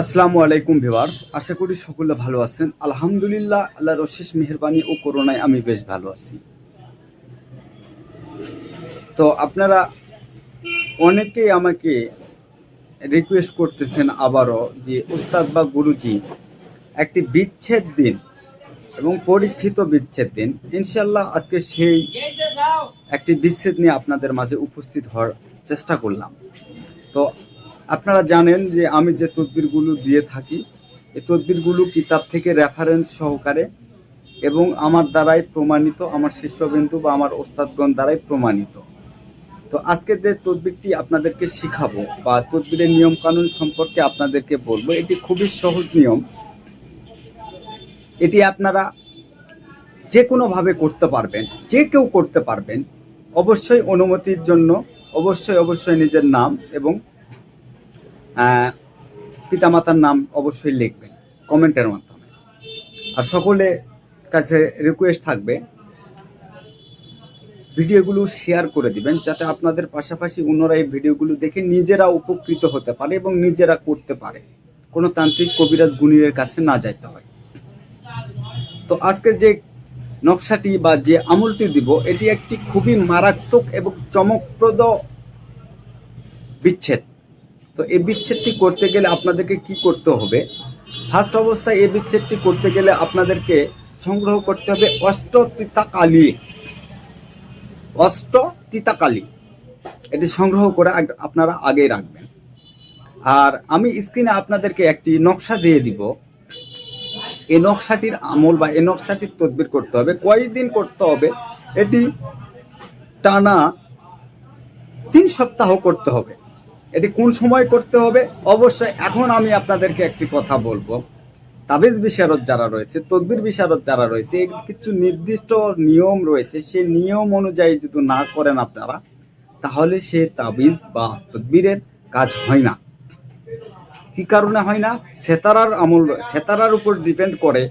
আসসালামু আলাইকুম ভিউয়ার্স, আশা করি সকলে ভালো আছেন। আলহামদুলিল্লাহ, আল্লাহর অশেষ মেহেরবানি ও করোনায় আমি বেশ ভালো আছি। তো আপনারা অনেকেই আমাকে রিকোয়েস্ট করতেছেন আবারও যে উস্তাদ বা গুরুজি, একটি বিচ্ছেদ দিন এবং পরীক্ষিত বিচ্ছেদ দিন। ইনশাল্লাহ আজকে সেই একটি বিচ্ছেদ নিয়ে আপনাদের মাঝে উপস্থিত হওয়ার চেষ্টা করলাম। তো আপনারা জানেন যে আমি যে তদবিরগুলো দিয়ে থাকি এই তদবিরগুলো কিতাব থেকে রেফারেন্স সহকারে এবং আমার দ্বারাই প্রমাণিত, আমার শিষ্যবিন্দু বা আমার ওস্তাদগণ দ্বারাই প্রমাণিত। তো আজকে যে তদবিরটি আপনাদেরকে শিখাবো বা তদবিরের নিয়ম কানুন সম্পর্কে আপনাদেরকে বলব, এটি খুবই সহজ নিয়ম। এটি আপনারা যে কোনোভাবে করতে পারবেন, যে কেউ করতে পারবেন, অবশ্যই অনুমতির জন্য, অবশ্যই অবশ্যই নিজের নাম এবং পিতামাতার নাম অবশ্যই লিখবেন, কমেন্টের মাধ্যমে। আর সকলে কাছে রিকোয়েস্ট থাকবে, ভিডিওগুলো শেয়ার করে দিবেন, যাতে আপনাদের পাশাপাশি অন্যরা এই ভিডিওগুলো দেখে নিজেরা উপকৃত হতে পারে এবং নিজেরা করতে পারে। কোনো তান্ত্রিক কবিরাজ গুণীর কাছে না যাইতে হয়। তো আজকে যে নকশাটি বা যে আমলটি দিব, এটি একটি খুবই মারাত্মক এবং চমকপ্রদ বিচ্ছেদ। তো এই বিচ্ছেদটি করতে গেলে আপনাদেরকে কি করতে হবে? ফার্স্ট অবস্থায় এই বিচ্ছেদটি করতে গেলে আপনাদেরকে সংগ্রহ করতে হবে অষ্ট তিতা কালি অষ্ট তিতা কালি এটি সংগ্রহ করে আপনারা আগেই রাখবেন। আর আমি স্ক্রিনে আপনাদেরকে একটি নকশা দিয়ে দিব। এই নকশাটির আমল বা এই নকশাটির তদবির করতে হবে। কয়দিন করতে হবে? এটি টানা তিন সপ্তাহ করতে হবে। এটি কোন সময় করতে হবে? অবশ্যই এখন আমি আপনাদেরকে একটি কথা বলব। তাবিজ বিশারদ যারা রয়েছে, তদবির বিশারদ যারা রয়েছে কিছু নির্দিষ্ট নিয়ম রয়েছে। সেই নিয়ম অনুযায়ী যদি না করেন আপনারা, তাহলে সে তাবিজ বা তদবিরের কাজ হয় না। কি কারণে হয় না? সেতারার আমল, সেতারার উপর ডিপেন্ড করে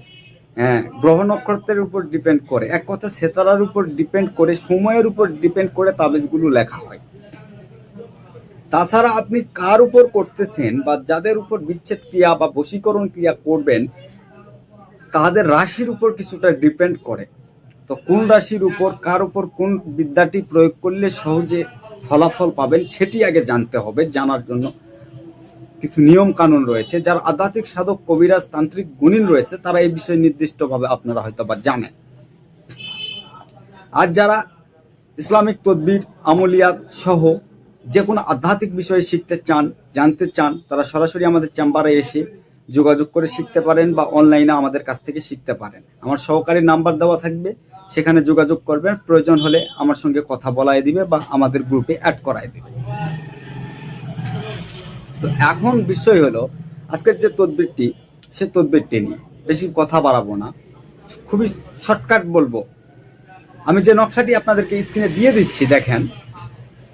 হ্যাঁ গ্রহ নক্ষত্রের উপর ডিপেন্ড করে। এক কথা, সেতারার উপর ডিপেন্ড করে, সময়ের উপর ডিপেন্ড করে তাবিজগুলো লেখা হয়। তাছাড়া আপনি কার উপর করতেছেন বা যাদের উপর বিচ্ছেদ ক্রিয়া বা বশীকরণ ক্রিয়া করবেন, তাদের রাশির উপর কিছুটা ডিপেন্ড করে। তো কোন রাশির উপর, কার উপর কোন বিদ্যাটি প্রয়োগ করলে সহজে ফলাফল পাবেন, সেটি আগে জানতে হবে, জানার জন্য কিছু নিয়ম কানুন রয়েছে। যার আধ্যাত্মিক সাধক কবিরাজ তান্ত্রিক গুণিন রয়েছে, তারা এই বিষয়ে নির্দিষ্টভাবে আপনারা হয়তো বা জানেন। আর যারা ইসলামিক তদবির, আমলিয়াত সহ যে কোনো আধ্যাত্মিক বিষয়ে শিখতে চান, জানতে চান, তারা সরাসরি আমাদের চেম্বারে এসে যোগাযোগ করে শিখতে পারেন বা অনলাইনে আমাদের কাছ থেকে শিখতে পারেন। আমার সহকারী নাম্বার দেওয়া থাকবে, সেখানে যোগাযোগ করবেন। প্রয়োজন হলে আমার সঙ্গে কথা বলাই দিবে বা আমাদের গ্রুপে অ্যাড করাই দিবে। তো এখন বিষয় হলো, আজকের যে তদবিরটি, সে তদবিরটি নিয়ে বেশি কথা বাড়াবো না। খুবই শর্টকাট বলব। আমি যে নকশাটি আপনাদেরকে স্ক্রিনে দিয়ে দিচ্ছি, দেখেন।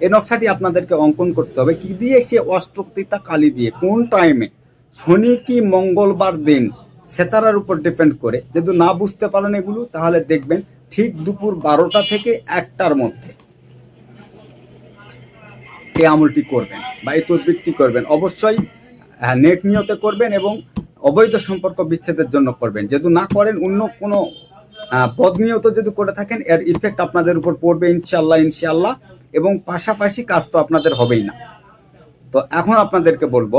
এই নকশাটি আপনাদেরকে অঙ্কন করতে হবে। কি দিয়ে সে অষ্টকৃতা কালি দিয়ে? কোন টাইমে শনি কি মঙ্গলবার দিন? সেতারার উপর ডিপেন্ড করে। যদি না বুঝতে পারেন এগুলো তাহলে দেখবেন ঠিক দুপুর বারোটা থেকে একটার মধ্যে। এই আমলটি করবেন বা এই তদবিরটি করবেন। অবশ্যই হ্যাঁ, নেক নিয়তে করবেন এবং অবৈধ সম্পর্ক বিচ্ছেদের জন্য করবেন। যদি না করেন অন্য কোনো আহ, বদনিয়ত যদি করে থাকেন এর ইফেক্ট আপনাদের উপর পড়বে ইনশাল্লাহ ইনশাল্লাহ এবং পাশাপাশি কাজ তো আপনাদের হবেই না। তো এখন আপনাদেরকে বলব,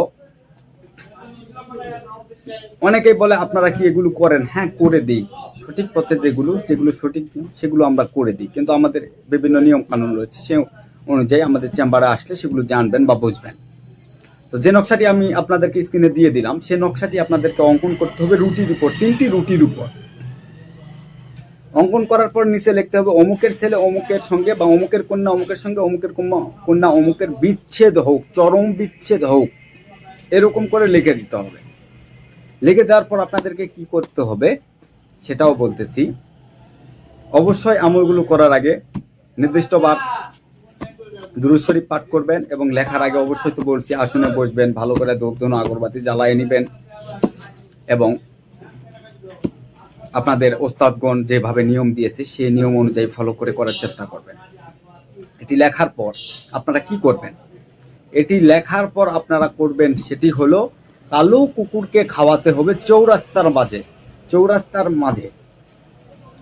অনেকেই বলে, আপনারা কি এগুলো করেন? হ্যাঁ করে দিই। সঠিক পথে যেগুলো যেগুলো সঠিক সেগুলো আমরা করে দিই। কিন্তু আমাদের বিভিন্ন নিয়ম কানুন রয়েছে সে অনুযায়ী আমাদের চেম্বারে আসলে সেগুলো জানবেন বা বুঝবেন। তো যে নকশাটি আমি আপনাদেরকে স্ক্রিনে দিয়ে দিলাম, সেই নকশাটি আপনাদেরকে অঙ্কন করতে হবে রুটির উপর, তিনটি রুটির উপর। অঙ্কন করার পর নিচে লিখতে হবে, অমুকের ছেলে অমুকের সঙ্গে বা অমুকের কন্যা অমুকের সঙ্গে, অমুকের কন্যা- অমুকের বিচ্ছেদ হোক, চরম বিচ্ছেদ হোক, এরকম করে লিখে দিতে হবে। লিখে দেওয়ার পর আপনাদেরকে কি করতে হবে সেটাও বলতেছি। অবশ্যই আমলগুলো করার আগে নির্দিষ্টবার দুরুদ শরীফ পাঠ করবেন এবং লেখার আগে অবশ্যই তো বলছি, আসনে বসবেন, ভালো করে ধূপধুনো আগরবাতি জ্বালায় নেবেন এবং আপনাদের ওস্তাদগণ যেভাবে নিয়ম দিয়েছে সেই নিয়ম অনুযায়ী ফলো করে করার চেষ্টা করবেন। এটি লেখার পর আপনারা কি করবেন? এটি লেখার পর আপনারা করবেন সেটি হলো, কালো কুকুরকে খাওয়াতে হবে চৌরাস্তার মাঝে চৌরাস্তার মাঝে।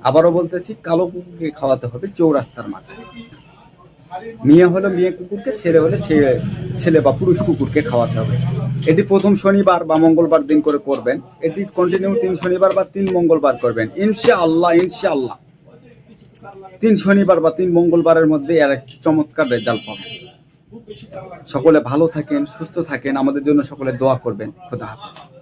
আবারও বলতেছি, কালো কুকুরকে খাওয়াতে হবে চৌরাস্তার মাঝে। মেয়ে হলে মেয়ে কুকুরকে, ছেলে হলে ছেলে ছেলে বা পুরুষ কুকুরকে খাওয়াতে হবে। এটি প্রথম শনিবার বা মঙ্গলবার দিন করে করবেন। এটি কন্টিনিউ তিন শনিবার বা তিন মঙ্গলবার করবেন। ইনশা আল্লাহ ইনশা আল্লাহ তিন শনিবার বা তিন মঙ্গলবারের মধ্যে এর এক চমৎকার রেজাল্ট পাবেন। সকলে ভালো থাকেন, সুস্থ থাকেন। আমাদের জন্য সকলে দোয়া করবেন। খোদা হাফেজ।